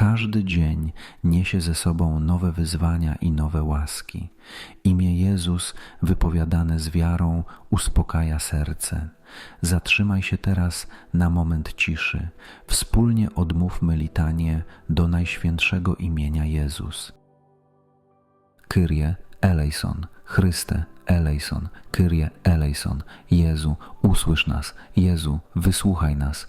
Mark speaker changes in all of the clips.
Speaker 1: Każdy dzień niesie ze sobą nowe wyzwania i nowe łaski. Imię Jezus, wypowiadane z wiarą, uspokaja serce. Zatrzymaj się teraz na moment ciszy. Wspólnie odmówmy litanie do Najświętszego imienia Jezus. Kyrie eleison, Chryste eleison, Kyrie eleison, Jezu, usłysz nas, Jezu, wysłuchaj nas,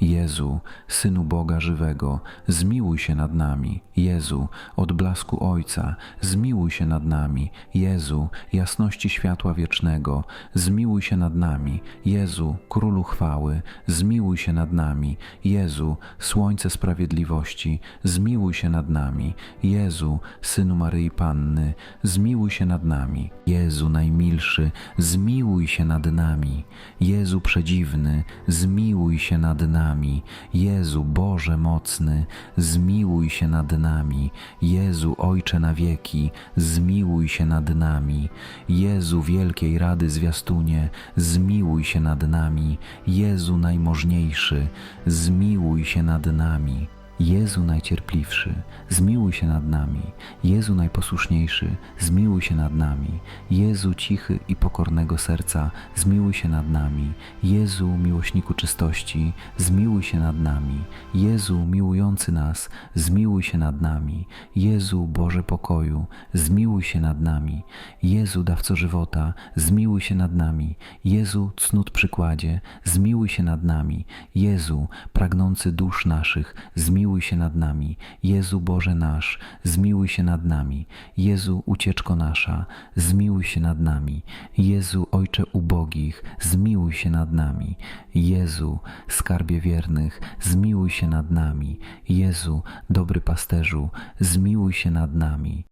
Speaker 1: Jezu, Synu Boga żywego, zmiłuj się nad nami. Jezu, od blasku Ojca, zmiłuj się nad nami. Jezu, jasności światła wiecznego, zmiłuj się nad nami. Jezu, Królu chwały, zmiłuj się nad nami. Jezu, Słońce sprawiedliwości, zmiłuj się nad nami. Jezu, Synu Maryi Panny, zmiłuj się nad nami. Jezu najmilszy, zmiłuj się nad nami. Jezu przedziwny, zmiłuj się nad nami nami. Jezu Boże mocny, zmiłuj się nad nami. Jezu Ojcze na wieki, zmiłuj się nad nami. Jezu Wielkiej Rady Zwiastunie, zmiłuj się nad nami. Jezu Najmożniejszy, zmiłuj się nad nami. Jezu Najcierpliwszy, zmiłuj się nad nami. Jezu Najposłuszniejszy, zmiłuj się nad nami. Jezu Cichy i pokornego serca, zmiłuj się nad nami. Jezu Miłośniku czystości, zmiłuj się nad nami. Jezu Miłujący nas, zmiłuj się nad nami. Jezu Boże Pokoju, zmiłuj się nad nami. Jezu Dawco Żywota, zmiłuj się nad nami. Jezu Cnót Przykładzie, zmiłuj się nad nami. Jezu Pragnący dusz naszych, zmiłuj zmiłuj się nad nami. Jezu Boże nasz, zmiłuj się nad nami. Jezu ucieczko nasza, zmiłuj się nad nami. Jezu Ojcze ubogich, zmiłuj się nad nami. Jezu skarbie wiernych, zmiłuj się nad nami. Jezu dobry pasterzu, zmiłuj się nad nami.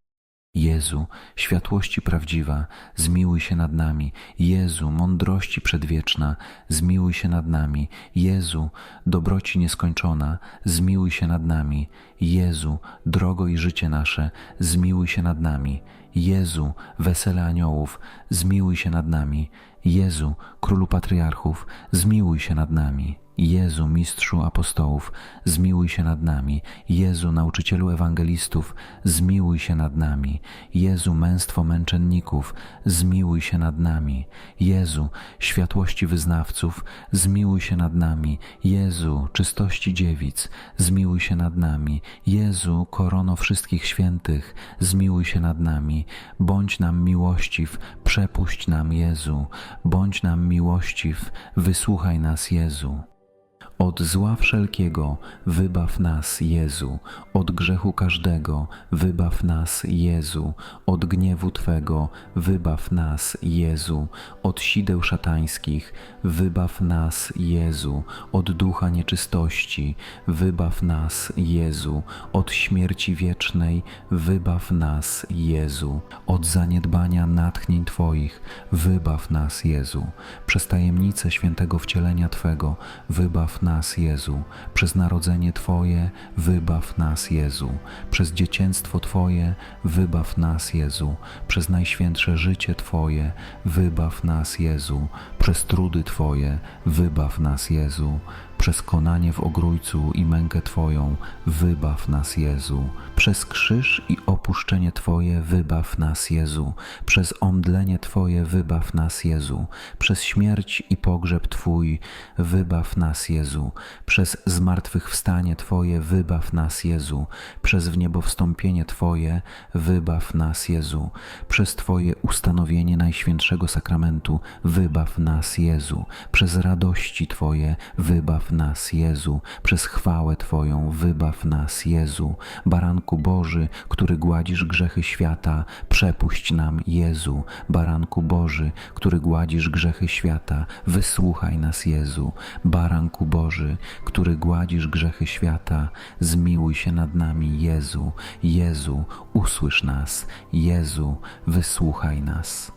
Speaker 1: Jezu, światłości prawdziwa, zmiłuj się nad nami. Jezu, mądrości przedwieczna, zmiłuj się nad nami. Jezu, dobroci nieskończona, zmiłuj się nad nami. Jezu, drogo i życie nasze, zmiłuj się nad nami. Jezu, wesele aniołów, zmiłuj się nad nami. Jezu, królu patriarchów, zmiłuj się nad nami. Jezu, mistrzu apostołów, zmiłuj się nad nami. Jezu, nauczycielu ewangelistów, zmiłuj się nad nami. Jezu, męstwo męczenników, zmiłuj się nad nami. Jezu, światłości wyznawców, zmiłuj się nad nami. Jezu, czystości dziewic, zmiłuj się nad nami. Jezu, korono wszystkich świętych, zmiłuj się nad nami. Bądź nam miłościw, przepuść nam Jezu. Bądź nam miłościw, wysłuchaj nas Jezu. Od zła wszelkiego wybaw nas, Jezu, od grzechu każdego wybaw nas, Jezu, od gniewu Twego wybaw nas, Jezu, od sideł szatańskich wybaw nas, Jezu, od ducha nieczystości wybaw nas, Jezu, od śmierci wiecznej wybaw nas, Jezu, od zaniedbania natchnień Twoich wybaw nas, Jezu, przez tajemnicę świętego wcielenia Twego wybaw nas, Jezu, przez narodzenie Twoje wybaw nas, Jezu, przez dzieciństwo Twoje wybaw nas, Jezu, przez najświętsze życie Twoje wybaw nas, Jezu, przez trudy Twoje wybaw nas, Jezu, przez konanie w ogrójcu i mękę Twoją wybaw nas, Jezu. Przez krzyż i opuszczenie Twoje wybaw nas, Jezu. Przez omdlenie Twoje wybaw nas, Jezu. Przez śmierć i pogrzeb Twój wybaw nas, Jezu. Przez zmartwychwstanie Twoje wybaw nas, Jezu. Przez wniebowstąpienie Twoje wybaw nas, Jezu. Przez Twoje ustanowienie Najświętszego Sakramentu wybaw nas, Jezu. Przez radości Twoje wybaw nas, Jezu, przez chwałę Twoją wybaw nas, Jezu. Baranku Boży, który gładzisz grzechy świata, przepuść nam, Jezu. Baranku Boży, który gładzisz grzechy świata, wysłuchaj nas, Jezu. Baranku Boży, który gładzisz grzechy świata, zmiłuj się nad nami, Jezu. Jezu, usłysz nas, Jezu, wysłuchaj nas.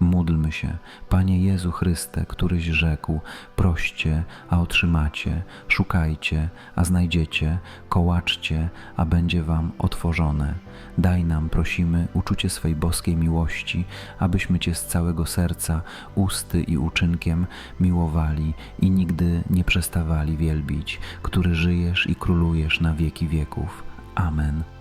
Speaker 1: Módlmy się, Panie Jezu Chryste, któryś rzekł: Proście, a otrzymacie, szukajcie, a znajdziecie, kołaczcie, a będzie wam otworzone. Daj nam, prosimy, uczucie swej boskiej miłości, abyśmy Cię z całego serca, usty i uczynkiem miłowali i nigdy nie przestawali wielbić, który żyjesz i królujesz na wieki wieków. Amen.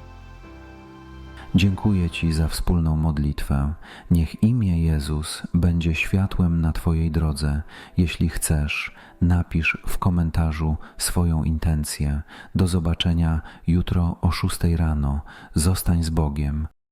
Speaker 1: Dziękuję Ci za wspólną modlitwę. Niech imię Jezus będzie światłem na Twojej drodze. Jeśli chcesz, napisz w komentarzu swoją intencję. Do zobaczenia jutro o 6 rano. Zostań z Bogiem.